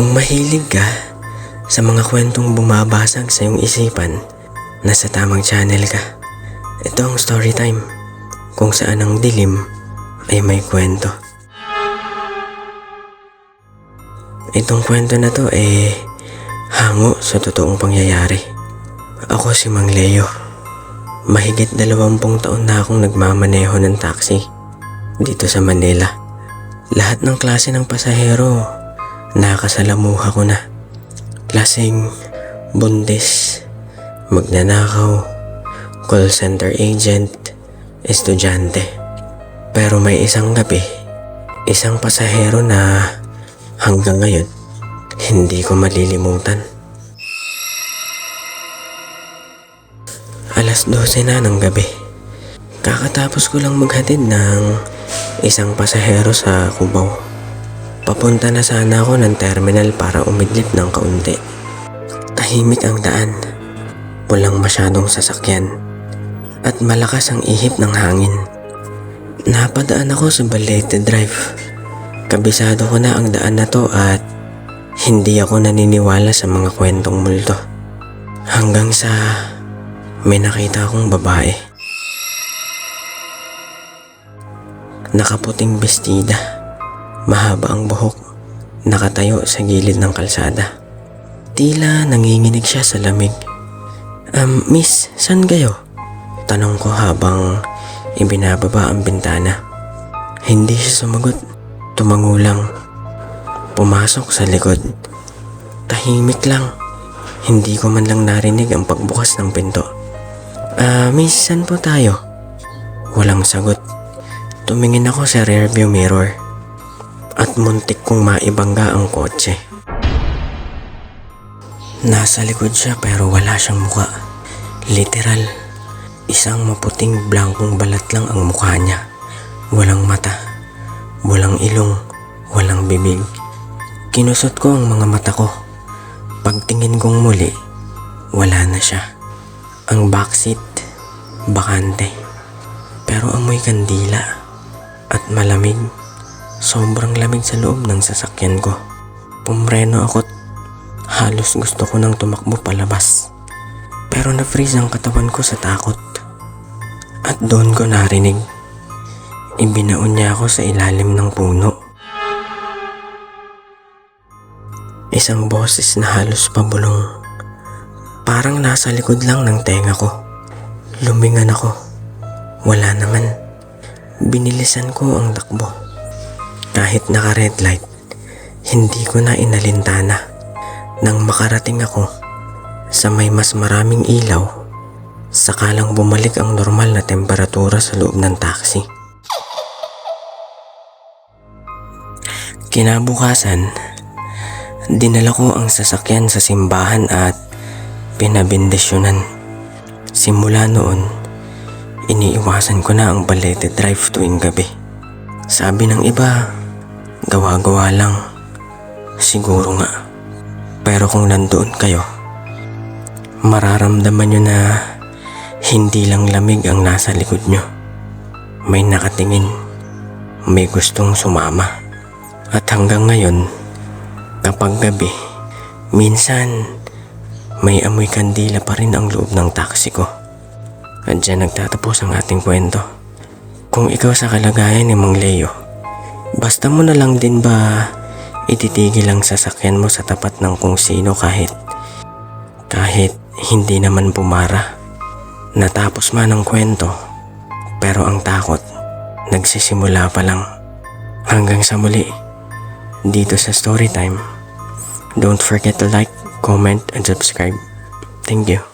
Kung mahilig ka sa mga kwentong bumabasag sa iyong isipan, nasa tamang channel ka. Ito ang story time kung saan ang dilim ay may kwento. Itong kwento na to eh hango sa totoong pangyayari. Ako si Mang Leo. Mahigit dalawampung taon na akong nagmamaneho ng taxi dito sa Manila. Lahat ng klase ng pasahero nakasalamuha ko na. Klaseng buntis, magnanakaw, call center agent, estudyante. Pero may isang gabi, isang pasahero na hanggang ngayon hindi ko malilimutan. Alas 12 na ng gabi. Kakatapos ko lang maghatid ng isang pasahero sa Cubao. Papunta na sana ako ng terminal para umidlip ng kaunti. Tahimik ang daan. Walang masyadong sasakyan. At malakas ang ihip ng hangin. Napadaan ako sa Balete Drive. Kabisado ko na ang daan na to at hindi ako naniniwala sa mga kwentong multo. Hanggang sa may nakita akong babae. Nakaputing bestida. Mahaba ang buhok. Nakatayo sa gilid ng kalsada. Tila nanginginig siya sa lamig. Um, miss, saan kayo? Tanong ko habang ibinababa ang bintana. Hindi siya sumagot. Tumango lang. Pumasok sa likod. Tahimik lang. Hindi ko man lang narinig ang pagbukas ng pinto. Ah, miss, saan po tayo? Walang sagot. Tumingin ako sa rearview mirror at muntik kong maibangga ang kotse. Nasa likod siya pero wala siyang muka. Literal, isang maputing blankong balat lang ang mukha niya. Walang mata, walang ilong, walang bibig. Kinusot ko ang mga mata ko. Pagtingin kong muli, wala na siya. Ang backseat, bakante. Pero amoy kandila at malamig. Sobrang lamig sa loob ng sasakyan ko. Pumreno ako't halos gusto ko nang tumakbo palabas. Pero na-freeze ang katawan ko sa takot. At doon ko narinig. Ibinaon niya ako sa ilalim ng puno. Isang boses na halos pabulong. Parang nasa likod lang ng tenga ko. Lumingan ako. Wala naman. Binilisan ko ang takbo. Kahit naka red light, hindi ko na inalintana. Nang makarating ako sa may mas maraming ilaw, sakalang bumalik ang normal na temperatura sa loob ng taxi. Kinabukasan, dinala ko ang sasakyan sa simbahan at pinabindisyonan. Simula noon, iniiwasan ko na ang Balete Drive tuwing gabi. Sabi ng iba, gawa-gawa lang. Siguro nga. Pero kung nandoon kayo, mararamdaman nyo na hindi lang lamig ang nasa likod nyo. May nakatingin, may gustong sumama. At hanggang ngayon, kapag gabi, minsan may amoy kandila pa rin ang loob ng taxi ko. At dyan nagtatapos ang ating kwento. Kung ikaw sa kalagayan ni Mang Leo, basta mo na lang din ba ititigil ang sasakyan mo sa tapat ng kung sino kahit kahit hindi naman pumara. Natapos man ang kwento, pero ang takot nagsisimula pa lang. Hanggang sa muli, dito sa Storytime. Don't forget to like, comment, and subscribe. Thank you.